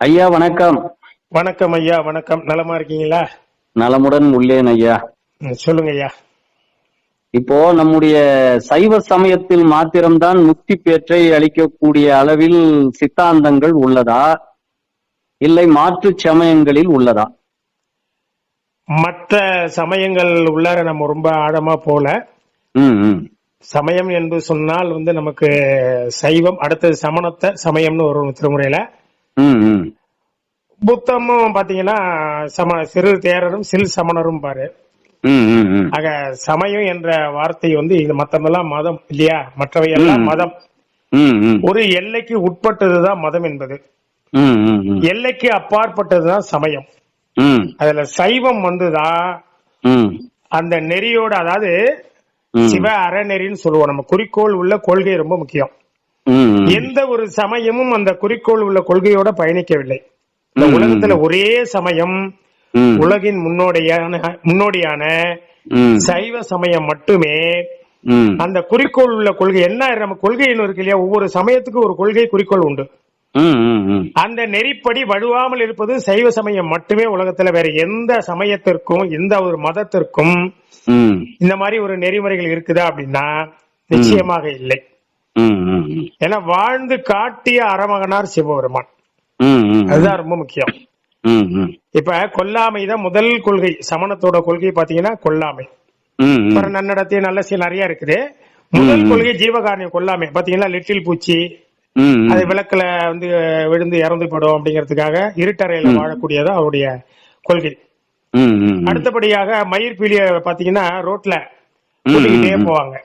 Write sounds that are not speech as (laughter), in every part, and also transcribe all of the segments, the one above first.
ஐயா வணக்கம். வணக்கம் ஐயா வணக்கம். நலமா இருக்கீங்களா? நலமுடன் உள்ளேன் ஐயா. சொல்லுங்க ஐயா. இப்போ நம்முடைய சைவ சமயத்தில் மாத்திரம்தான் முக்தி பேற்றை அளிக்கக்கூடிய அளவில் சித்தாந்தங்கள் உள்ளதா? இல்லை மாற்று சமயங்களில் உள்ளதா? மற்ற சமயங்கள் உள்ளார நம்ம ரொம்ப ஆழமா போல. சமயம் என்று சொன்னால் வந்து நமக்கு சைவம் அடுத்தது சமணத்தை சமயம்னு ஒரு திருமுறையில. புத்தமும் பாத்தீங்கன்னா சம சிறு தேரரும் சில் சமணரும் பாரு. ஆக சமயம் என்ற வார்த்தை வந்து இது மத்தமெல்லாம் மதம் இல்லையா? மற்றவை எல்லாம். மதம். ஒரு எல்லைக்கு உட்பட்டதுதான் மதம் என்பது. எல்லைக்கு அப்பாற்பட்டதுதான் சமயம். அதுல சைவம் வந்துதான் அந்த நெறியோட அதாவது சிவ அறநெறின்னு சொல்லுவோம். நம்ம குறிக்கோள் உள்ள கொள்கை ரொம்ப முக்கியம். எந்த ஒரு சமயமும் அந்த குறிக்கோள் உள்ள கொள்கையோட பயணிக்கவில்லை. உலகத்துல ஒரே சமயம் உலகின் முன்னோடியான முன்னோடியான சைவ சமயம் மட்டுமே அந்த குறிக்கோள் உள்ள கொள்கை என்ன நம்ம கொள்கைன்னு இருக்கு இல்லையா? ஒவ்வொரு சமயத்துக்கும் ஒரு கொள்கை குறிக்கோள் உண்டு. அந்த நெறிப்படி வழுவாமல் இருப்பது சைவ சமயம் மட்டுமே உலகத்துல வேற எந்த சமயத்திற்கும் எந்த ஒரு மதத்திற்கும் இந்த மாதிரி ஒரு நெறிமுறைகள் இருக்குதா அப்படின்னா நிச்சயமாக இல்லை. ஏன்னா வாழ்ந்து காட்டிய அறமகனார் சிவபெருமான். அதுதான் ரொம்ப முக்கியம். இப்ப கொல்லாமை தான் முதல் கொள்கை. சமணத்தோட கொள்கை பாத்தீங்கன்னா கொல்லாமை. ம் ம் அப்புறம் நன்னடத்தை நல்ல சீல் நிறைய இருக்குது. முதல். கொள்கை ஜீவகாரணியம் கொல்லாமை. பாத்தீங்கன்னா லிட்டில் பூச்சி அது விளக்குல வந்து விழுந்து இறந்து போடும் அப்படிங்கிறதுக்காக இருட்டறையில வாழக்கூடியது அவருடைய கொள்கை. அடுத்தபடியாக மயிர்பீலிய பாத்தீங்கன்னா ரோட்ல. போவாங்க.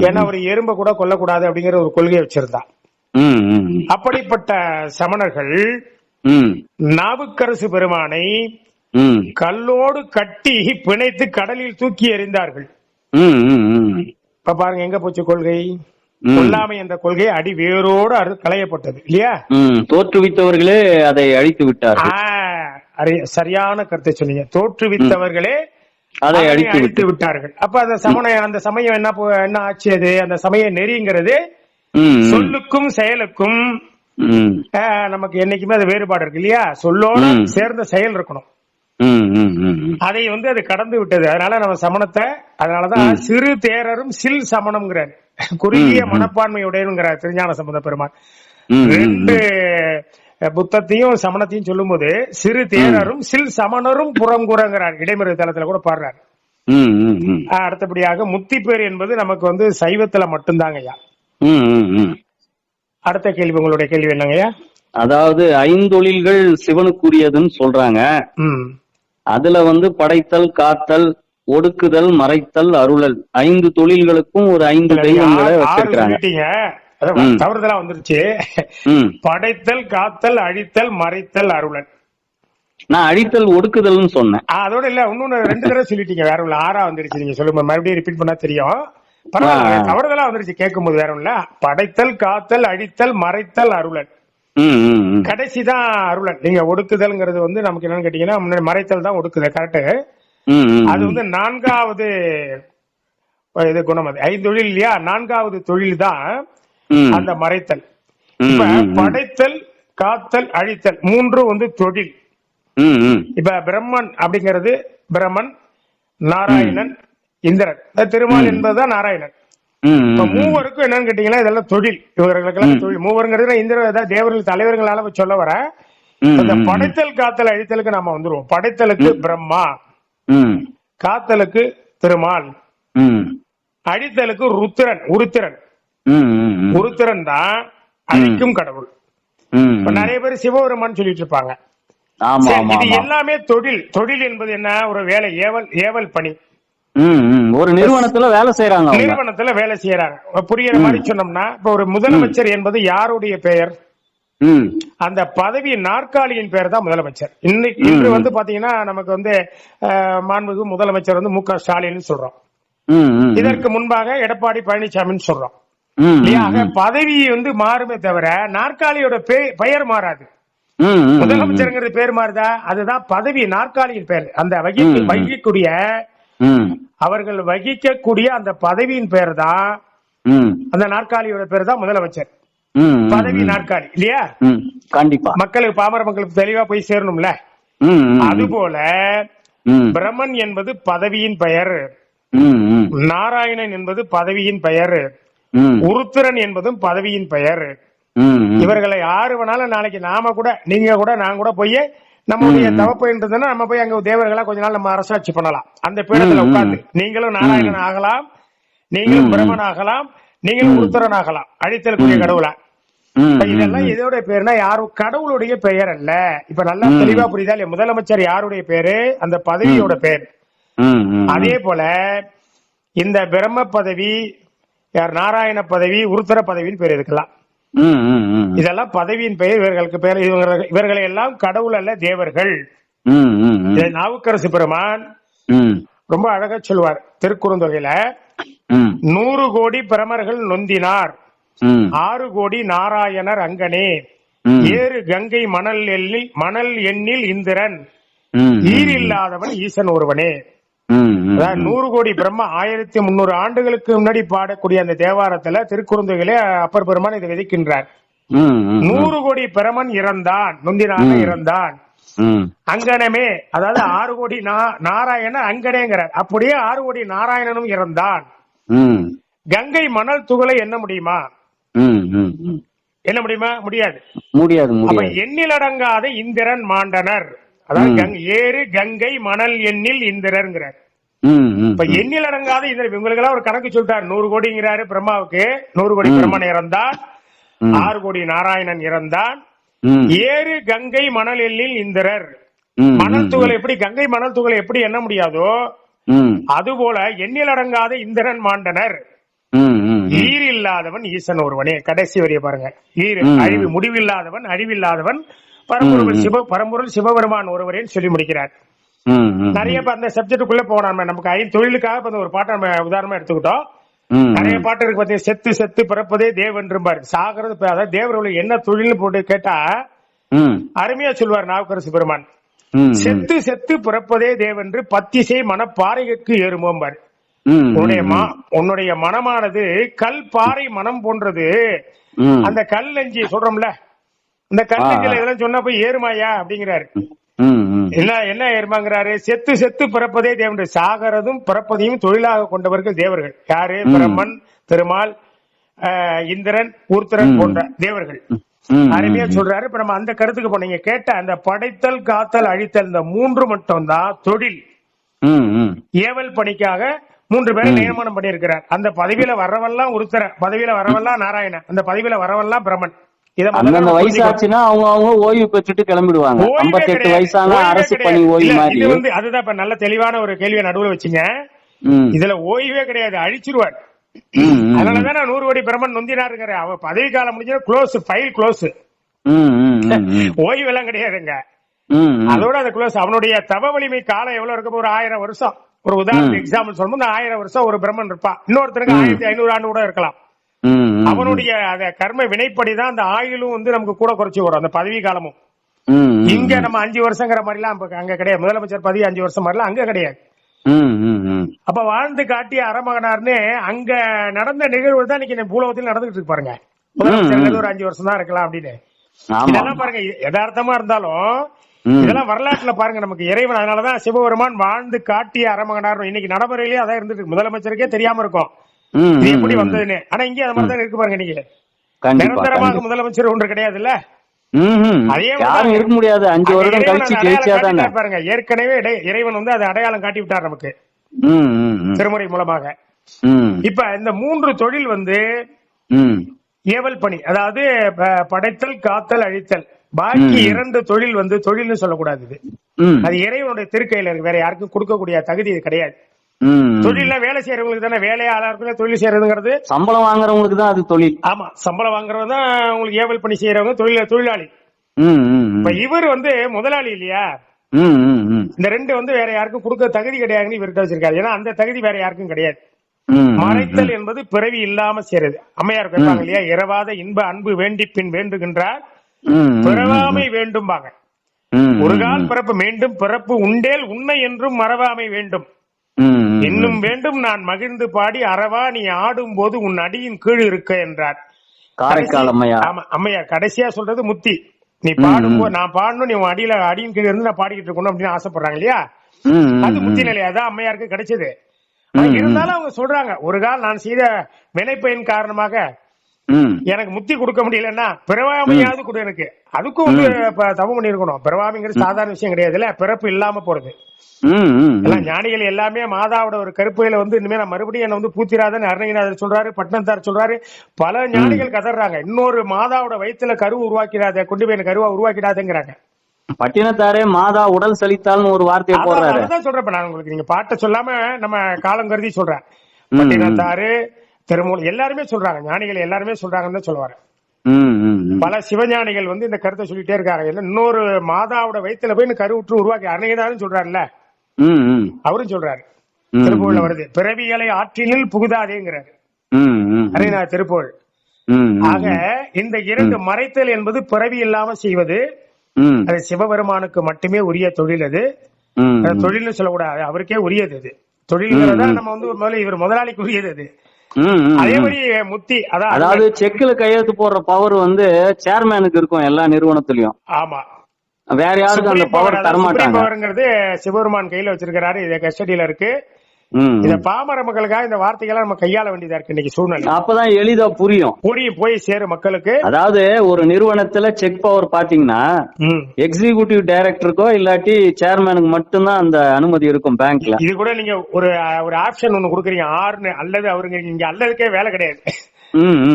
ஏன்னா ஒரு எறும்ப கூட கொல்லக்கூடாது அப்படிங்கிற ஒரு கொள்கையை வச்சிருந்தான் அப்படிப்பட்ட சமணர்கள் நாவுக்கரசு பெருமானை கல்லோடு கட்டி பிணைத்து கடலில் தூக்கி எறிந்தார்கள். இப்ப பாருங்க எங்க போச்சு கொள்கை. கொல்லாமை என்ற கொள்கை அடி வேரோடு அறு களையப்பட்டது இல்லையா? தோற்றுவித்தவர்களே அதை அழித்து அரி- சரியான கருத்தை சொன்னீங்க. தோற்றுவித்தவர்களே அதை அழித்து அழித்து விட்டு விட்டார்கள். அப்ப அந்த சமண அந்த சமயம் என்ன என்ன ஆச்சு அது அந்த சமய நெறிங்கிறது சொல்லுக்கும் செயலுக்கும் நமக்கு என்னைக்குமே அது வேறுபாடு இருக்கு இல்லையா? சொல்லோட. சேர்ந்த செயல் இருக்கணும். அதை வந்து அது கடந்து விட்டது. அதனால நம்ம சமணத்தை அதனாலதான். சிறு தேரரும் சில் சமணம்ங்கிறார். குறுகிய ம், ம். மனப்பான்மையுடையவங்கிறார் திருஞான சம்பந்த பெருமான் ரெண்டு புத்தத்தையும் சமணத்தையும் சொல்லும்போது சிறு தேரரும் சில் சமணரும் புறங்குறங்கிறார் இடைமறை தளத்துல கூட பாடுறார். அடுத்தபடியாக முத்திப்பேர் என்பது நமக்கு வந்து சைவத்துல மட்டும்தாங்க ஐயா ம் ம் ம். அடுத்த கேள்வி உங்களுடைய கேள்வி என்னங்கய்யா? அதாவது ஐந்தொழில்கள் சிவனுக்குரியதுன்னு சொல்றாங்க. அதுல வந்து படைத்தல் காத்தல் ஒடுக்குதல் மறைத்தல் அருளல். ஐந்து தொழில்களுக்கும் ஒரு ஐந்து தெய்வங்களை ஆறு- தவறுதலா வந்துருச்சு. படைத்தல் காத்தல் அழித்தல் மறைத்தல் அருளன் நான் அழித்தல் ஒடுக்குதல்னு சொன்னேன். அதோட இல்ல இன்னொன்னு ரெண்டு தடவை சொல்லிட்டீங்க வேற ஒண்ணு ஆறா வந்துருச்சு நீங்க சொல்லுங்க மறுபடியும் ரிப்பீட் பண்ணா தெரியும். பரவாயில்ல. தவறுதலா வந்துருச்சு கேட்கும்போது வேற ஒண்ணுல படைத்தல் காத்தல் அழித்தல் மறைத்தல் அருளன் கடைசி தான் அருளன் நீங்க ஒடுக்குதல்ங்கிறது வந்து நமக்கு என்னன்னு கேட்டீங்கன்னா முன்னாடி மறைத்தல் தான் ஒடுக்குதல் கரெக்ட் அது வந்து நான்காவது இது குணம் அது. ஐந்து தொழில் இல்லையா? நான்காவது தொழில் தான் அந்த மறைத்தல். இப்ப. படைத்தல் காத்தல் அழித்தல் மூன்று வந்து தொழில். இப்ப பிரம்மன் அப்படிங்கிறது பிரம்மன் நாராயணன் இந்திரன். திருமால். என்பதுதான் நாராயணன். இப்ப மூவருக்கும் என்னன்னு கேட்டீங்கன்னா இதெல்லாம் தொழில். இவர்களுக்கெல்லாம் தொழில். மூவருங்கிறது இந்திர தேவர்கள் தலைவர்களால சொல்ல வர. இந்த ம், படைத்தல் காத்தல் அழித்தலுக்கு நாம வந்துருவோம். படைத்தலுக்கு பிரம்மா. காத்தலுக்கு திருமால். அழித்தலுக்கு ருத்திரன் உருத்திரன். உருத்திரன் தான் அழிக்கும் கடவுள். இப்ப நிறைய பேர் சிவபெருமான் சொல்லிட்டு இருப்பாங்க இது எல்லாமே தொழில். தொழில் என்பது என்ன? ஒரு வேலை ஏவல் ஏவல் பணி. ஒரு நிறுவனத்துல வேலை செய்யறாங்க நிறுவனத்துல வேலை செய்யறாங்க புரியுற மாதிரி சொன்னோம்னா இப்ப ஒரு முதலமைச்சர் என்பது யாருடைய பெயர்? அந்த பதவி நாற்காலியின் பெயர் தான் முதலமைச்சர். இன்னைக்கு. இன்று வந்து பாத்தீங்கன்னா நமக்கு வந்து மாண்புமிகு முதலமைச்சர் வந்து மு க ஸ்டாலின் சொல்றோம். இதற்கு முன்பாக எடப்பாடி பழனிசாமின்னு சொல்றோம். பதவி வந்து மாறுமே தவிர நாற்காலியோட பெயர் மாறாது. முதலமைச்சருங்கிறது பேர் மாறுதா? அதுதான் பதவி நாற்காலியின் பெயர் அந்த வகி. வகிக்கக்கூடிய அவர்கள் வகிக்கக்கூடிய அந்த பதவியின் பெயர் தான் அந்த நாற்காலியோட பேர் தான் முதலமைச்சர். பதவி. நாற்காலி இல்லையா? கண்டிப்பா. மக்களுக்கு பாமர மக்களுக்கு தெளிவா போய் சேரணும்ல? அதுபோல ம், பிரம்மன் என்பது பதவியின் பெயர். நாராயணன் என்பது பதவியின் பெயர். உருத்திரன் என்பதும் பதவியின் பெயர். இவர்களை யாரு வேணாலும் நாளைக்கு நாம கூட நீங்க கூட நான் கூட போய் நம்மளுடைய தவப்பு இருந்ததுன்னா நம்ம போய் அங்க தேவர்களா கொஞ்ச நாள் நம்ம அரசாட்சி பண்ணலாம். அந்த பீடத்துல. உட்கார்ந்து. நீங்களும் நாராயணன் ஆகலாம் நீங்களும் ம், பிரம்மன் ஆகலாம் நீங்களும் உருத்திரன் ஆகலாம். அழித்தலுக்குரிய கடவுளா? இதெல்லாம் எதோட பேருனா யாரும் கடவுளுடைய பெயர் அல்ல. இப்ப நல்லா தெளிவா புரியுதா முதலமைச்சர் யாருடைய பேரு? அந்த பதவியோட பேர். அதே போல இந்த பிரம்ம பதவி யார் நாராயண பதவி உருத்தர பதவின்னு பேர் இருக்கலாம் இதெல்லாம் பதவியின் பெயர் இவர்களுக்கு இவங்க- இவர்களை எல்லாம் கடவுள் அல்ல தேவர்கள். நாவுக்கரசு பெருமான் ரொம்ப அழகா சொல்வார். திருக்குறுந்தொகையில நூறு கோடி பிரமர்கள் நொந்தினார். ஆறு கோடி நாராயணர் அங்கனே. ஏறு கங்கை மணல் எண்ணில் மணல் எண்ணில் இந்திரன். ம், ஈர் இல்லாதவன் ஈசன் ஒருவனே. நூறு கோடி பிரம்மா ஆயிரத்தி முன்னூறு ஆண்டுகளுக்கு முன்னாடி பாடக்கூடிய அந்த தேவாரத்துல திருக்குறுந்தொகையிலே அப்பர் பெருமான் இதை விதிக்கின்றார். நூறு கோடி பிரமன் இறந்தான் முந்தினாக ம். இறந்தான். அங்கனமே அதாவது ஆறு கோடி நா- நாராயணன் அங்கனேங்கிறார். அப்படியே ஆறு கோடி நாராயணனும் இறந்தான். கங்கை மணல் துகளை எண்ண முடியுமா. என்ன முடியுமா? முடியாது. முடியாது அப்ப முடியாது. எண்ணிலடங்காத இந்திரன் மாண்டனர். அதாவது ஏறு கங்கை மணல் எண்ணில் ம், இப்ப எண்ணில் அடங்காத இந்திரன் இவங்களுக்கு எல்லாம் ஒரு கணக்கு சொல்லிட்டார். நூறு கோடிங்கிறாரு பிரம்மாவுக்கு. நூறு கோடி. பிரம்மன் இறந்தான் ஆறு கோடி நாராயணன் இறந்தான் ஏறு கங்கை மணல் எண்ணில் இந்திரர். மணல் துகளை எப்படி கங்கை மணல் துகளை எப்படி எண்ண முடியாதோ அதுபோல எண்ணில் அடங்காத இந்திரன் மாண்டனர். ஈர் இல்லாதவன் ஈசன் ஒருவனே. கடைசி வரிய பாருங்க. ஈர். அழிவு முடிவில்லாதவன் அழிவில்லாதவன் பரம்பொருள். சிவ பரம்பொருள் சிவபெருமான் ஒருவரேன்னு சொல்லி முடிக்கிறார். நிறைய அந்த சப்ஜெக்டுக்குள்ள போனோம் நமக்கு ஐந்து தொழிலுக்காக ஒரு பாட்டை நம்ம உதாரணமா எடுத்துக்கிட்டோம். நிறைய பாட்டு இருக்கு பாத்தீங்க செத்து செத்து பிறப்பதே தேவன்றும்பாரு சாகிறது அதாவது தேவர்கள் என்ன தொழில்னு போட்டு கேட்டா அருமையா சொல்லுவார் நாவுக்கரசு பெருமான். செத்து செத்து பிறப்பதே தேவென்று பத்திசை மனப்பாறைக்கு ஏறுமோம்பார். உன்னுடைய உன்னுடைய மனமானது கல் பாறை மனம் போன்றது. அந்த கல் நெஞ்சி சொல்றோம்ல இந்த. நெஞ்சில இதெல்லாம் சொன்னா போய் ஏறுமாயா அப்படிங்கிறாரு. என்ன என்ன ஏறுமாங்கிறாரு? செத்து செத்து பிறப்பதே தேவன் சாகரதும் பிறப்பதையும் தொழிலாக கொண்டவர்கள் தேவர்கள். யாரு. பிரம்மன் திருமால் இந்திரன் ஊர்த்திரன். போன்ற தேவர்கள். அருமையா சொல்றாரு. இப்ப நம்ம அந்த கருத்துக்கு போனீங்க கேட்ட அந்த படைத்தல் காத்தல் அழித்தல் இந்த மூன்று மட்டும்தான் தொழில். ம், ம், ஏவல் பணிக்காக மூன்று பேரை நியமனம் பண்ணியிருக்கிறார். அந்த பதவியில வரவெல்லாம் உருத்தர பதவியில வரவெல்லாம் நாராயணன். அந்த பதவியில வரவெல்லாம் முதல்ல அந்தந்த அவங்க அவங்க ஓய்வு பெற்றுட்டு கிளம்பிடுவாங்க. வயசானா அரசு. பணி ஓய்வு மாதிரி. வந்து அதுதான் இப்ப நல்ல தெளிவான ஒரு கேள்வியை நடுவுல வச்சுங்க. இதுல ஓய்வே கிடையாது. அழிச்சிருவார். அதனாலதான் நூறு கோடி பிரம்மன் நொந்தினாருங்கிற அவ பதவி காலம் முடிஞ்சா க்ளோஸ் ஃபைல் க்ளோஸ் (laughs) ஓய்வு எல்லாம் கிடையாதுங்க. அதோட அது க்ளோஸ் அவனுடைய தவ வலிமை காலம் எவ்வளவு இருக்கும் ஒரு ஆயிரம் வருஷம். ஒரு உதாரணம். எக்ஸாம்பிள் சொல்லும்போது ஆயிரம் வருஷம் ஒரு பிரம்மன் இருப்பான். இன்னொருத்தருக்கு. ஆயிரத்தி ஐநூறு ஆண்டு கூட இருக்கலாம். அவனுடைய அந்த கர்ம வினைப்படி தான் அந்த ஆயுளும் வந்து நமக்கு கூட குறைச்சு வரும். அந்த பதவி காலமும். இங்க நம்ம அஞ்சு வருஷங்கிற மாதிரி எல்லாம் அங்க கிடையாது. முதலமைச்சர் பதவி அஞ்சு வருஷம் மாதிரிலாம் அங்க கிடையாது. அப்ப வாழ்ந்து காட்டிய அறமகனார்னு அங்க நடந்த நிகழ்வு தான் இன்னைக்கு பூலகத்தில் நடந்துகிட்டு இருக்கு பாருங்க. முதலமைச்சர் ஒரு அஞ்சு வருஷம் தான் இருக்கலாம் அப்படின்னு. இதெல்லாம் பாருங்க யதார்த்தமா இருந்தாலும். இதெல்லாம் வரலாற்றுல பாருங்க நமக்கு இறைவன். அதனாலதான் சிவபெருமான் வாழ்ந்து காட்டிய அறமகனார். இன்னைக்கு நடைமுறையிலேயே அதான் இருந்துட்டு. முதலமைச்சருக்கே தெரியாம இருக்கும். இது எப்படி. வந்ததுன்னு. ஆனா இங்கே அது மாதிரி தான் இருக்கு பாருங்க கண்டிப்பா நிரந்தரமாக. முதலமைச்சர் ஒன்று கிடையாதுல்ல? ம், ம். அதே யாரும் மாதிரிதான் இருக்க முடியாது. அஞ்சு அந்த வருடம் இறைவன் கழிச்சு அந்த அடையாளம் ஜெயிச்சாதானே? காட்டிட்டார் பாருங்க. ஏற்கனவே இறைவன் வந்து அதை அடையாளம் காட்டி விட்டார் நமக்கு. திருமுறை மூலமாக. இப்ப இந்த மூன்று தொழில் வந்து. ஏவல் பணி அதாவது படைத்தல் காத்தல் அழித்தல். பாக்கி. இரண்டு தொழில் வந்து தொழில்னு சொல்லக்கூடாது இது. அது இறைவனுடைய திருக்கையில இருக்கு. வேற யாருக்கும் கொடுக்கக்கூடிய தகுதி இது கிடையாது. ம். தொழில்னா வேலை செய்யறவங்களுக்கு தானே வேலையாளர்களுக்கு தொழில் செய்யறதுங்கிறது. சம்பளம் வாங்குறவங்களுக்கு தான் அது தொழில். ஆமா சம்பளம் வாங்குறவங்க தான் உங்களுக்கு ஏவல் பணி செய்யறவங்க தொழில் தொழிலாளி. இப்ப இவர் வந்து முதலாளி இல்லையா. இந்த ரெண்டு வந்து வேற யாருக்கும் கொடுக்க தகுதி கிடையாதுன்னு இவர்கிட்ட வச்சிருக்காரு. ஏன்னா அந்த தகுதி வேற யாருக்கும் கிடையாது. மறைத்தல் என்பது பிறவி இல்லாம செய்யறது. அம்மையார் கேட்பாங்க இல்லையா? இரவாத இன்ப அன்பு வேண்டி பின் வேண்டுகின்றார். பிறவாமை வேண்டும்பாங்க. ஒரு கால் பிறப்பு மீண்டும் பிறப்பு உண்டேல் உண்மை என்றும் மறவாமை வேண்டும். இன்னும் வேண்டும் நான் மகிழ்ந்து பாடி அறவா நீ ஆடும் போது உன் அடியின் கீழ் இருக்க என்றார். காரைக்கால் அம்மையார் ஆமா அம்மையார் கடைசியா சொல்றது முத்தி. நீ பாடும்போது நான் பாடணும் நீ உன் அடியில அடியின் கீழ இருந்து நான் பாடிக்கிட்டு இருக்கணும் அப்படின்னு ஆசைப்படுறாங்க இல்லையா? அது முத்தி நிலை அதான் அம்மையாருக்கு கிடைச்சது. இருந்தாலும் அவங்க சொல்றாங்க ஒரு கால் நான் செய்த வினைப்பயன் காரணமாக எனக்கு முத்தி கொடுக்க முடியலன்னா பிறவாமையாவது கொடு எனக்கு. அதுக்கும் வந்து தவம் பண்ணிருக்கணும். பிறவாமைங்கிறது சாதாரண விஷயம் கிடையாதுல்ல பிறப்பு இல்லாம போறது. எல்லாம் ஞானிகள் எல்லாமே மாதாவோட ஒரு கருப்பையில வந்து இனிமே நான் மறுபடியும் என்ன வந்து பூத்திராதன் அருணகிரிநாதர் சொல்றாரு பட்னத்தார் சொல்றாரு. பல ஞானிகள் கதறாங்க இன்னொரு மாதாவோட வயித்துல கரு உருவாக்கிடாத கொண்டு போய் கருவா உருவாக்கிடாதங்கிறாங்க. பட்டினத்தாரே மாதா உடல் செழித்தால்னு ஒரு வார்த்தையை போடுறாரு. சொல்றேன் நான் உங்களுக்கு நீங்க பாட்ட சொல்லாம நம்ம காலம் கருதி சொல்றேன். பட்டினத்தாரு திருமூல் எல்லாருமே சொல்றாங்க. ஞானிகள் எல்லாருமே சொல்றாங்கன்னு சொல்லுவாரு. பல சிவஞானிகள் வந்து இந்த கருத்தை சொல்லிட்டே இருக்காங்க. இன்னொரு மாதாவோட வயித்துல போய் இந்த கரு உற்று உருவாக்கி அருணகிரிநாதன் சொல்றாருல்ல. அவரும் சொல்றாரு. ம், திருப்புகழ்ல வருது. பிறவிகளை ஆற்றினில் புகுதாதேங்கிறாரு. அருணகிரிநாத திருப்புகழ். ஆக இந்த இரண்டு மறைத்தல் என்பது பிறவி இல்லாம செய்வது அது சிவபெருமானுக்கு மட்டுமே உரிய தொழில் அது. தொழில்னு சொல்லக்கூடாது. அவருக்கே உரியது அது. தொழில்ங்கிறதா நம்ம வந்து ஒரு முதல்ல இவர் முதலாளிக்கு உரியது அது. அதே. மாதிரி முத்தி அதான் அதாவது செக்ல கையெழுத்து போடுற பவர் வந்து சேர்மேனுக்கு இருக்கும் எல்லா நிறுவனத்திலயும். ஆமா. வேற யாருக்கும் அந்த பவர் தரமாட்டாங்க? பவர்ங்கிறது சிவபெருமான் கையில வச்சிருக்கிறாரு இத கஸ்டடியில இருக்கு. இந்த. பாமர மக்களுக்காக இந்த வார்த்தைகளை நம்ம கையாள வேண்டியதா இருக்கு இன்னைக்கு சூழ்நிலை அப்பதான் எளிதா புரியும் புரியும் போய் சேரும் மக்களுக்கு அதாவது ஒரு நிறுவனத்துல செக் பவர் பாத்தீங்கன்னா ம். எக்ஸிகியூட்டிவ் டைரக்டருக்கோ இல்லாட்டி சேர்மேனுக்கு மட்டும்தான் அந்த அனுமதி இருக்கும் பேங்க்ல இது கூட நீங்க ஒரு ஒரு ஆப்ஷன் ஒண்ணு குடுக்குறீங்க ஆறுன்னு அல்லது அவருங்க இங்க அல்லதுக்கே வேலை கிடையாது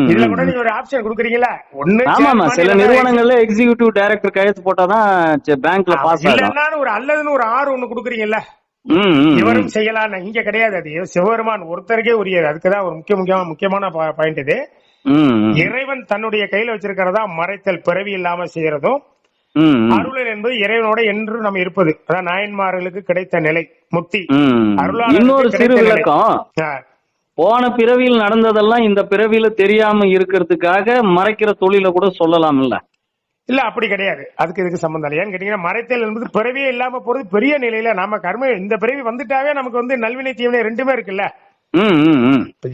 இதுல. கூட நீங்க ஒரு ஆப்ஷன் குடுக்குறீங்களா ஒண்ணு ஆமாமா சில நிறுவனங்கள்ல எக்ஸிகியூட்டிவ் டைரக்டர் கையெழுத்து போட்டாதான் பேங்க்ல பாஸ் ஆகும் ஒரு அல்லதுன்னு ஒரு ஆறு ஒண்ணு குடுக்குறீங்கல்ல. இவரும் செய்யலாம் இங்க கிடையாது அது. சிவபெருமான் ஒருத்தருக்கே உரியது. அதுக்குதான் ஒரு முக்கிய முக்கியமான முக்கியமான பாயிண்ட் இது. இறைவன் தன்னுடைய கையில வச்சிருக்கிறதா மறைத்தல் பிறவி இல்லாம செய்யறதும். அருளல் என்பது இறைவனோட என்று நம்ம இருப்பது. அதான் நாயன்மார்களுக்கு கிடைத்த நிலை முக்தி. அருளாளருக்கு இன்னொரு சிறு. விளக்கம். போன பிறவியில் நடந்ததெல்லாம் இந்த பிறவியில தெரியாம இருக்கிறதுக்காக மறைக்கிற தொழில கூட சொல்லலாம் இல்ல இல்ல அப்படி கிடையாது. அதுக்கு இதுக்கு சம்பந்தம் இல்லை. ஏன்னு கேட்டீங்கன்னா மறைத்தல் என்பது பிறவியே இல்லாம போறது பெரிய நிலையில நாம கர்ம இந்த பிறவி வந்துட்டாவே நமக்கு வந்து நல்வினை தீவினை ரெண்டுமே இருக்குல்ல?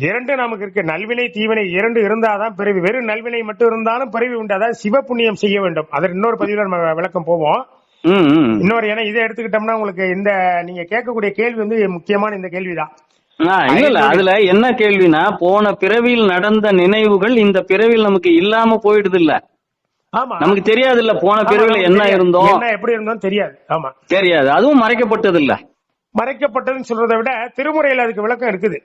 இரண்டு நமக்கு இருக்கு. நல்வினை தீவினை இரண்டு இருந்தாதான் பிறவி. வெறும் நல்வினை மட்டும் இருந்தாலும் பிறவி உண்டு. அதாவது சிவ புண்ணியம் செய்ய வேண்டும். அதற்கு இன்னொரு பதிவுல நம்ம விளக்கம் போவோம். இன்னொரு ஏன்னா இதை எடுத்துக்கிட்டோம்னா உங்களுக்கு இந்த நீங்க கேட்கக்கூடிய கேள்வி வந்து முக்கியமான இந்த கேள்விதான். இல்ல அதுல என்ன கேள்வினா போன பிறவியில் நடந்த நினைவுகள் இந்த பிறவியில் நமக்கு இல்லாம போயிடுது இல்ல. ஆமா. நமக்கு தெரியாது இல்ல போன பிறவில ஆமா, என்ன. இருந்தோம்? என்ன எப்படி இருந்தோம் தெரியாது. ஆமா. தெரியாது. அதுவும் மறைக்கப்பட்டது இல்ல மறைக்கப்பட்டதுன்னு சொல்றதை விட திருமுறையில அதுக்கு விளக்கம் இருக்குது.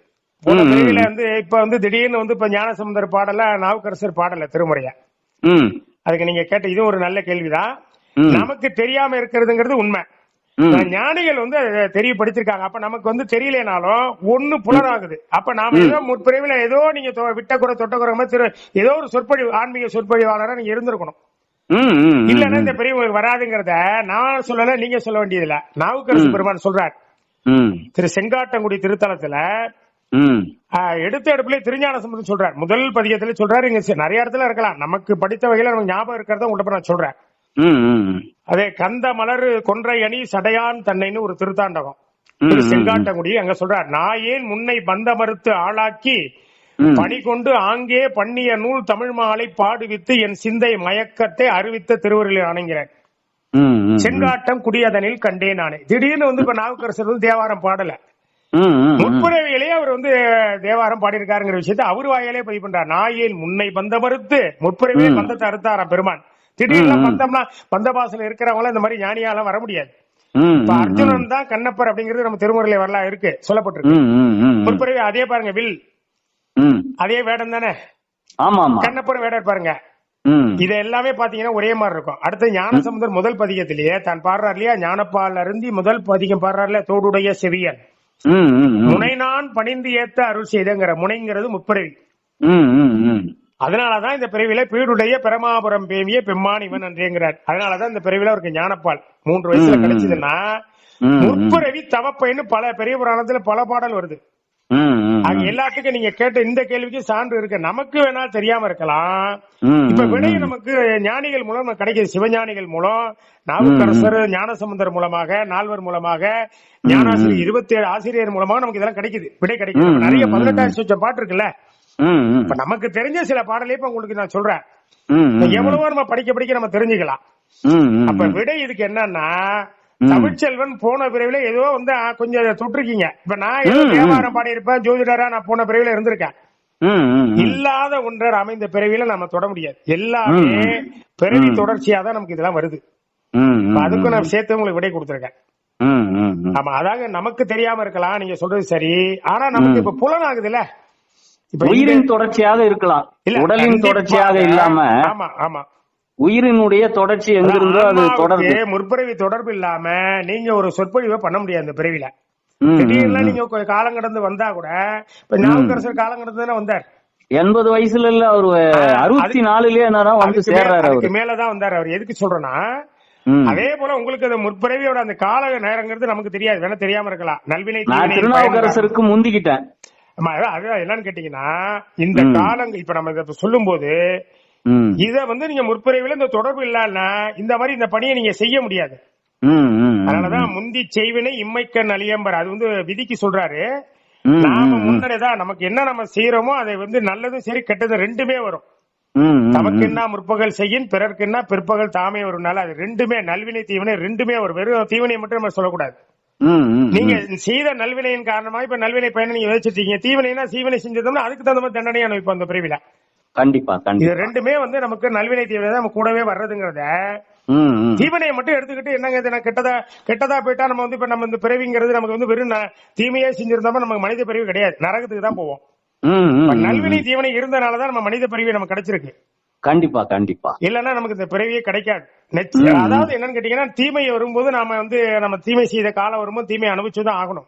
போன பிறவில வந்து இப்ப வந்து திடீர்னு வந்து இப்ப ஞானசமுந்தர் பாடல நாவுக்கரசர் பாடல திருமுறைய? அதுக்கு நீங்க கேட்ட இதுவும் ஒரு நல்ல கேள்விதான். நமக்கு தெரியாம இருக்கிறதுங்கிறது உண்மை. ஞானிகள் வந்து தெரியப்படுத்திருக்காங்க அப்ப நமக்கு வந்து தெரியலனாலும் ஒண்ணு புலனாகுது. அப்ப நாம ஏதோ முற்பிறவில ஏதோ நீங்க விட்ட குறை தொட்ட குறை மாதிரி திரு- ஏதோ ஒரு சொற்பொழி ஆன்மீக சொற்பொழிவாளரா நீங்க இருந்திருக்கணும். இல்லன்னா இந்த பிரிவு உங்களுக்கு வராதுங்கிறத நான் சொல்லல நீங்க சொல்ல வேண்டியதில்ல. நாவுக்கரசு பெருமான் சொல்றார். திரு செங்காட்டங்குடி திருத்தலத்துல எடுத்த எடுப்புல திருஞான சம்பந்தம் சொல்றார். முதல் பதிகத்துல சொல்றாரு இங்க நிறைய இடத்துல இருக்கலாம். நமக்கு படித்த வகையில நமக்கு ஞாபகம் இருக்கிறத உங்கள்ட்ட இப்ப நான் சொல்றேன். அதே கந்த மலர் கொன்றை அணி சடையான் தன்னைன்னு ஒரு திருத்தாண்டகம் திரு செங்காட்டங்குடி அங்க சொல்றார் நாயேன் முன்னை பந்த மறுத்து ஆளாக்கி. பணி கொண்டு ஆங்கே பண்ணிய நூல் தமிழ் மாலை பாடுவித்து என் சிந்தை மயக்கத்தை அறிவித்த திருவருளில் ம். செங்காட்டம் குடியதனில் கண்டேன் நானே திடீர்னு வந்து இப்ப நாவுக்கரசர் வந்து தேவாரம் பாடல ம், ம், ம். முற்புறவிலேயே அவர் வந்து தேவாரம் பாடியிருக்காருங்கிற விஷயத்தை அவர் வாயிலே பதிவு பண்றார் நாயேன் முன்னை பந்த மறுத்து முற்புறவிலே ம். பந்தத்தை அறுத்தாராம் பெருமான் திடீர்னு. பந்தம்னா பந்தபாசல இருக்கிறவங்க இந்த மாதிரி ஞானியாலாம் வர முடியாது இப்ப அர்ஜுனன் தான் கண்ணப்பர் அப்படிங்கிறது நம்ம திருமுறையில வரலாம் இருக்கு சொல்லப்பட்டிருக்கு. முற்புறவி அதே பாருங்க வில். அதே வேடம் தானே கண்ணப்பர் வேடம் பாருங்க. இது எல்லாமே பாத்தீங்கன்னா ஒரே மாதிரி இருக்கும் அடுத்து ஞானசமுதர் முதல் பதிகத்திலேயே தான் பாடுறார் இல்லையா ஞானப்பால் அருந்தி முதல் பதிகம் பாடுறாருல தோடுடைய செவியன். முனை நான் பணிந்து ஏத்த அருள் செய்தங்கிற முனைங்கிறது முப்பிறவி. அதனாலதான் இந்த பிறவில பீடுடைய பிரமாபுரம் பேமிய பெம்மான் இவன் நன்றிங்கிறார் அதனாலதான் இந்த பிறவில அவருக்கு ஞானப்பால் மூன்று வயசுல. கிடைச்சதுன்னா. முற்பிறவி தவப்பைன்னு பல பெரிய புராணத்துல பல பாடல் வருது. அது எல்லாத்துக்கும் நீங்க கேட்ட இந்த கேள்விக்கு சான்று இருக்கு. நமக்கு வேணா தெரியாம இருக்கலாம். இப்ப விடை. நமக்கு ஞானிகள் மூலம் கிடைக்குது சிவஞானிகள் மூலம் நாவுக்கரசர் ஞானசமுந்தர் மூலமாக நால்வர் மூலமாக ஞானாசிரியர் இருபத்தி ஏழு ஆசிரியர் மூலமாக நமக்கு இதெல்லாம் கிடைக்குது. விடை கிடைக்குது. நிறைய பதினெட்டாயிரம் சொச்ச பாட்டு இருக்குல்ல? இப்ப நமக்கு தெரிஞ்ச சில பாடலே இப்ப உங்களுக்கு நான் சொல்றேன். எவ்வளவோ நம்ம படிக்க படிக்க நம்ம தெரிஞ்சுக்கலாம். அப்ப விடை இதுக்கு என்னன்னா தமிழ்ச்செல்வன் போன பிரிவுல ஏதோ வந்து கொஞ்சம் தொட்டிருக்கீங்க. இப்ப நான் ஏதோ. வியாபாரம் பாடி இருப்பேன் ஜோதிடரா நான் போன பிரிவுல இருந்திருக்கேன். இல்லாத ஒன்றர் அமைந்த பிறவியில நம்ம தொட முடியாது. எல்லாமே பிறவி தொடர்ச்சியா தான் நமக்கு இதெல்லாம் வருது. அதுக்கும் நான் சேர்த்து உங்களுக்கு விடை கொடுத்திருக்கேன். ஆமா அதாவது நமக்கு தெரியாம இருக்கலாம் நீங்க சொல்றது சரி. ஆனா நமக்கு இப்ப புலன் ஆகுதுல்ல உயிரின் தொடர்ச்சியாக இருக்கலாம். உடலின். தொடர்ச்சியாக இல்லாம ஆமா ஆமா. உயிரினுடைய தொடர்ச்சி எங்கிருந்தோ அது தொடர்பு முற்பிறவி தொடர்பு இல்லாம நீங்க ஒரு சொற்பொழிவை பண்ண முடியாது இந்த பிறவில திடீர்னு. நீங்க காலம் கடந்து வந்தா கூட இப்ப ஞாபகரசர் காலம் கடந்து தானே வந்தார். எண்பது வயசுல இல்ல அவரு அறுபத்தி நாலுலயே என்னதான் வந்து சேர்றாரு அதுக்கு அவரு. மேலதான் வந்தார் அவர். எதுக்கு சொல்றேன்னா. அதே போல உங்களுக்கு அந்த முற்பிறவியோட அந்த கால நேரங்கிறது நமக்கு தெரியாது. வேணா தெரியாம இருக்கலாம். நல்வினை. திருநாவுக்கரசருக்கு முந்திக்கிட்டேன். என்னன்னு கேட்டீங்கன்னா இந்த ம். காலங்க இப்ப நம்ம இதை சொல்லும் போது. இத வந்து நீங்க முற்பிறவில இந்த தொடர்பு இல்லன்னா இந்த மாதிரி இந்த பணியை நீங்க செய்ய முடியாது. அதனாலதான் முந்தி செய்வினை இம்மைக்கண் அழியம்பர் அது வந்து விதிக்கு சொல்றாரு நாம ம், முன்னரேதான் நமக்கு என்ன நம்ம செய்யறோமோ அதை வந்து நல்லதும் சரி கெட்டதும் ரெண்டுமே வரும் நமக்கு. என்ன முற்பகல் செய்யின் பிறர்க்கு என்ன பிற்பகல் தாமே வரும்னால அது ரெண்டுமே நல்வினை தீவினை ரெண்டுமே வரும் வெறும் தீவினை மட்டும் நம்ம சொல்லக்கூடாது நீங்க. செய்த நல்வினையின் காரணமா இப்ப நல்வினை பயனை நீங்க யோசிச்சிருக்கீங்க தீவினைனா சீவனை செஞ்சதோம்னா அதுக்கு தகுந்த மாதிரி தண்டனை அனுபவிப்போம் அந்த பிரிவில கண்டிப்பா இது ரெண்டுமே வந்து நமக்கு நல்வினை தீவினை நம்ம கூடவே வர்றதுங்கிறத. தீவனையை மட்டும் எடுத்துக்கிட்டு என்னங்க இது கெட்டதா கெட்டதா போயிட்டா நம்ம வந்து இப்ப நம்ம இந்த பிறவிங்கிறது நமக்கு வந்து வெறும் தீமையே செஞ்சிருந்தோம்னா நமக்கு மனித பிறவி கிடையாது நரகத்துக்கு தான் போவோம். நல்வினை தீவனை இருந்தனாலதான் நம்ம மனித பிறவி நமக்கு கிடைச்சிருக்கு கண்டிப்பா கண்டிப்பா. இல்லன்னா நமக்கு இந்த பிறவியே கிடைக்காது. அதாவது என்னன்னு கேட்டீங்கன்னா தீமை வரும்போது நாம வந்து நம்ம தீமை செய்த காலம் வரும்போது தீமை அனுபவிச்சுதான் ஆகணும்.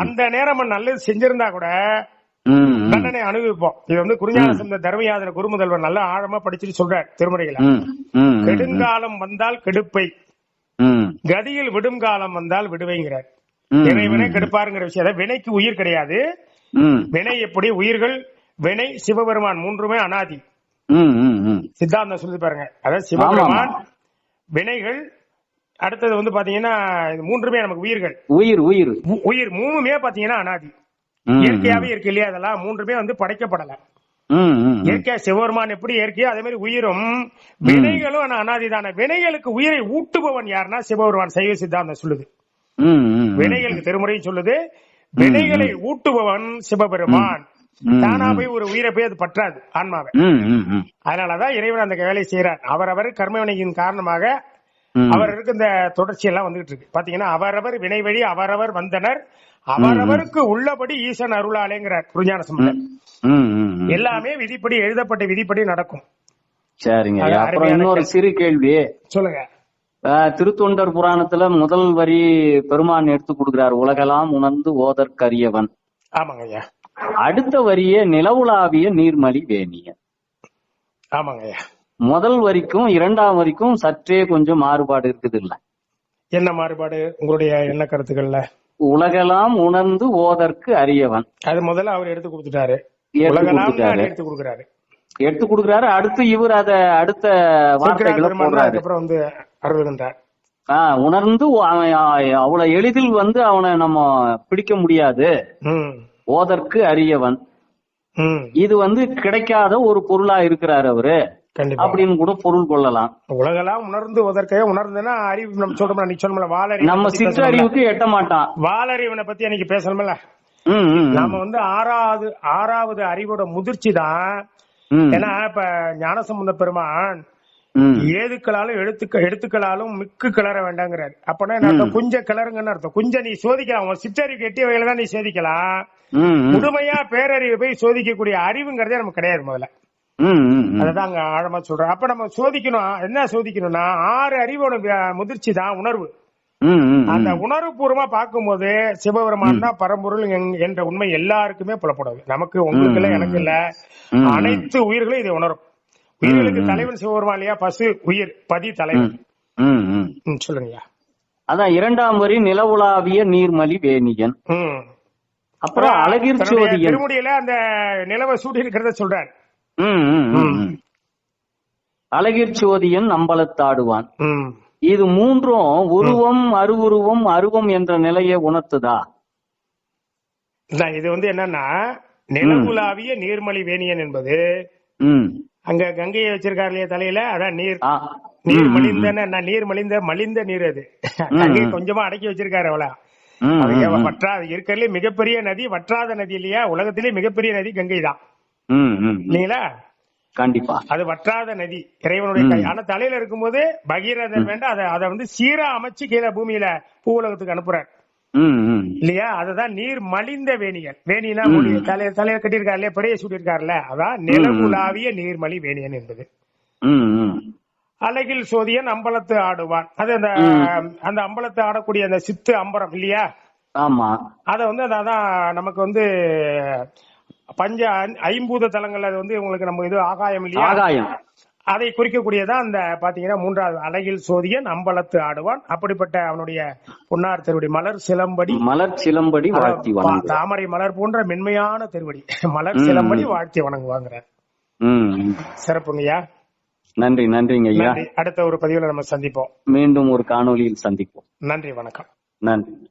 அந்த நேரம் நல்லது செஞ்சிருந்தா கூட. தண்டனை அனுபவிப்போம். இது வந்து குருஞான சம்பந்த தர்மயாதன குருமுதல்வர் நல்லா ஆழமா படிச்சுட்டு சொல்றார் திருமுறைகளை. கெடுங்காலம் வந்தால் கெடுப்பை. கதியில் விடும் காலம் வந்தால் விடுவைங்கிறார். இறைவனே கெடுப்பாருங்கிற விஷயம். அதாவது வினைக்கு உயிர் கிடையாது. வினை எப்படி? உயிர்கள் வினை சிவபெருமான் மூன்றுமே அனாதி. சித்தாந்தம் சொல்லி பாருங்க. அதாவது சிவபெருமான். வினைகள் அடுத்தது வந்து பாத்தீங்கன்னா மூன்றுமே நமக்கு உயிர்கள். உயிர் உயிர். உயிர் மூணுமே பாத்தீங்கன்னா அனாதி. இயற்கையாவே இருக்கு இல்லையா அதெல்லாம்? மூன்றுமே வந்து படைக்கப்படல. இயற்கையா சிவபெருமான் எப்படி இயற்கையோ அதே மாதிரி உயிரும் வினைகளும் ஆனா அனாதிதான வினைகளுக்கு உயிரை ஊட்டுபவன் யாருன்னா சிவபெருமான் சைவ சித்தாந்தம் சொல்லுது. வினைகளுக்கு திருமுறையும் சொல்லுது. வினைகளை ஊட்டுபவன் சிவபெருமான். தானா போய் ஒரு உயிரை போய் அது பற்றாது ஆன்மாவை. அதனாலதான் இறைவன் அந்த வேலையை செய்யறார் அவரவர் கர்மவினையின் காரணமாக. அவருக்கு இந்த தொடர்ச்சி எல்லாம் வந்துகிட்டு இருக்கு. பாத்தீங்கன்னா அவரவர் வினை வழி அவரவர் வந்தனர். அவரவருக்கு உள்ளபடி ஈசன் அருளாலேங்கிறார் புரிஞான சம்பந்தர். எல்லாமே விதிப்படி எழுதப்பட்ட விதிப்படி நடக்கும். சரிங்க. அப்புறம் இன்னொரு. சிறு கேள்வி. சொல்லுங்க. திருத்தொண்டர் புராணத்துல முதல் வரி பெருமான் எடுத்து கொடுக்கிறார் உலகெல்லாம் உணர்ந்து ஓதற்கரியவன். ஆமாங்க ஐயா. அடுத்த வரியே நிலவுலாவிய நீர்மலி வேணிய. ஆமாங்க முதல் வரிக்கும் இரண்டாம் வரிக்கும் சற்றே கொஞ்சம் மாறுபாடு இருக்குது இல்ல என்ன மாறுபாடு? உங்களுடைய எண்ண கருத்துக்கள்ல? உலகெல்லாம் உணர்ந்து ஓதற்கு அரியவன். அது முதல்ல அவர் எடுத்து கொடுத்துட்டாரு. எடுத்து கொடுக்குறாரு. எடுத்து கொடுக்கிறாரு. அடுத்து இவர் அத அடுத்த வார்த்தைகளை போடுறாரு. அதுக்கப்புறம் வந்து அருள்கின்றார். ஆஹ், உணர்ந்து அவன் அவ்வளவு எளிதில் வந்து அவனை நம்ம பிடிக்க முடியாது. ஓதற்கு அரியவன். இது வந்து கிடைக்காத ஒரு பொருளா இருக்கிறாரு அவரு. அப்படின்னு கூட பொருள் கொள்ளலாம். உலகெல்லாம் உணர்ந்து உதற்கே உணர்ந்துன்னா அறிவு நம்ம சொல்றோம் அன்னைக்கு சொன்னோம்ல வாலறி நம்ம சிற்றறிவுக்கு எட்ட மாட்டான். வாலறிவனை பத்தி அன்னைக்கு பேசணும்ல. நாம வந்து ஆறாவது ஆறாவது அறிவோட முதிர்ச்சி தான். ஏன்னா இப்ப ஞானசம்பந்த பெருமான். ஏதுக்களாலும் எழுத்துக்க எழுத்துக்களாலும் மிக்கு கிளற வேண்டாங்கிறாரு. அப்பனா என்ன அர்த்தம்? குஞ்ச கிளறுங்கன்னு அர்த்தம். குஞ்ச நீ சோதிக்கலாம். உன் சிற்றறிவு எட்டிய வகையில தான் நீ சோதிக்கலாம். முழுமையா பேரறிவு போய் சோதிக்கக்கூடிய அறிவுங்கிறதே நமக்கு கிடையாது முதல்ல. அததான் அங்க ஆழமா சொல்றேன். அப்ப நம்ம சோதிக்கணும். என்ன சோதிக்கணும்னா ஆறு அறிவோட முதிர்ச்சி தான் உணர்வு. அந்த உணர்வு பூர்வமா பார்க்கும்போது சிவபெருமான் தான் பரம்பொருள் என்- என்ற உண்மை எல்லாருக்குமே புலப்படுது. நமக்கு உங்களுக்கு இல்ல எனக்கு இல்ல. அனைத்து உயிர்களும் இதை உணரும். உயிர்களுக்கு தலைவன் சிவபெருமான் இல்லையா? பசு உயிர் பதி தலைவன். சொல்லுங்கய்யா. அதான் இரண்டாம் வரி நிலவுலாவிய நீர்மலி வேணியன். அப்புறம் அழகிர் சோதியன் திருமுடியில அந்த நிலவை சூடி இருக்கிறத சொல்றார். அழகிர் சோதியன் அம்பலத்தாடுவான். இது மூன்றும் உருவம் அருவுருவம் அருவம் என்ற நிலையை உணர்த்துதா? இது வந்து என்னன்னா நிலவுலாவிய நீர்மலி வேணியன் என்பது அங்க கங்கையை வச்சிருக்காரு இல்லையா தலையில? அதான் நீர். நீர் மலிந்தன நீர் மலிந்த மலிந்த நீர் அது. கொஞ்சமா அடக்கி வச்சிருக்காரு ம். வற்றாத இருக்கிறதுலே மிகப்பெரிய நதி வற்றாத நதி இல்லையா? உலகத்திலே மிகப்பெரிய நதி கங்கை தான். இல்லைங்களா? கண்டிப்பா. அது வற்றாத நதி இறைவனுடைய கை. ஆனா தலையில இருக்கும்போது பகீரதன் வேண்டாம். அதை அதை வந்து சீரா அமைச்சு கீழே பூமியில பூ உலகத்துக்கு அனுப்புறார். இல்லையா? அதுதான் நீர் மலிந்த வேணியன். வேணினா தலையில தலையில கட்டியிருக்காரு இல்லையா பெரிய சுட்டிருக்காருல்ல அதான் நிலவுலாவிய நீர்மலி வேணியன் என்பது. அழகில் சோதியன் அம்பலத்து ஆடுவான். அது அந்த அந்த அம்பலத்து ஆடக்கூடிய அந்த சித்து அம்பரம் இல்லையா? ஆமா. அத வந்து அது அதான் நமக்கு வந்து பஞ்ச ஐம்பூத தலங்கள் அது வந்து உங்களுக்கு நம்ம இது ஆகாயம் இல்லையா? ஆகாயம். அதை குறிக்கக்கூடியதா அந்த பாத்தீங்கன்னா மூன்றாவது அழகில் சோதியன் அம்பலத்து ஆடுவான். அப்படிப்பட்ட அவனுடைய பொன்னார் திருவடி மலர் சிலம்படி. மலர் சிலம்படி வாழ்த்தி தாமரை மலர் போன்ற மென்மையான திருவடி. (laughs) மலர் சிலம்படி வாழ்த்தி ம். சிறப்புங்கய்யா. நன்றி நன்றிங்க ஐயா. அடுத்த ஒரு பதிவுல நம்ம சந்திப்போம். மீண்டும் ஒரு காணொளியில் சந்திப்போம். நன்றி வணக்கம். நன்றி.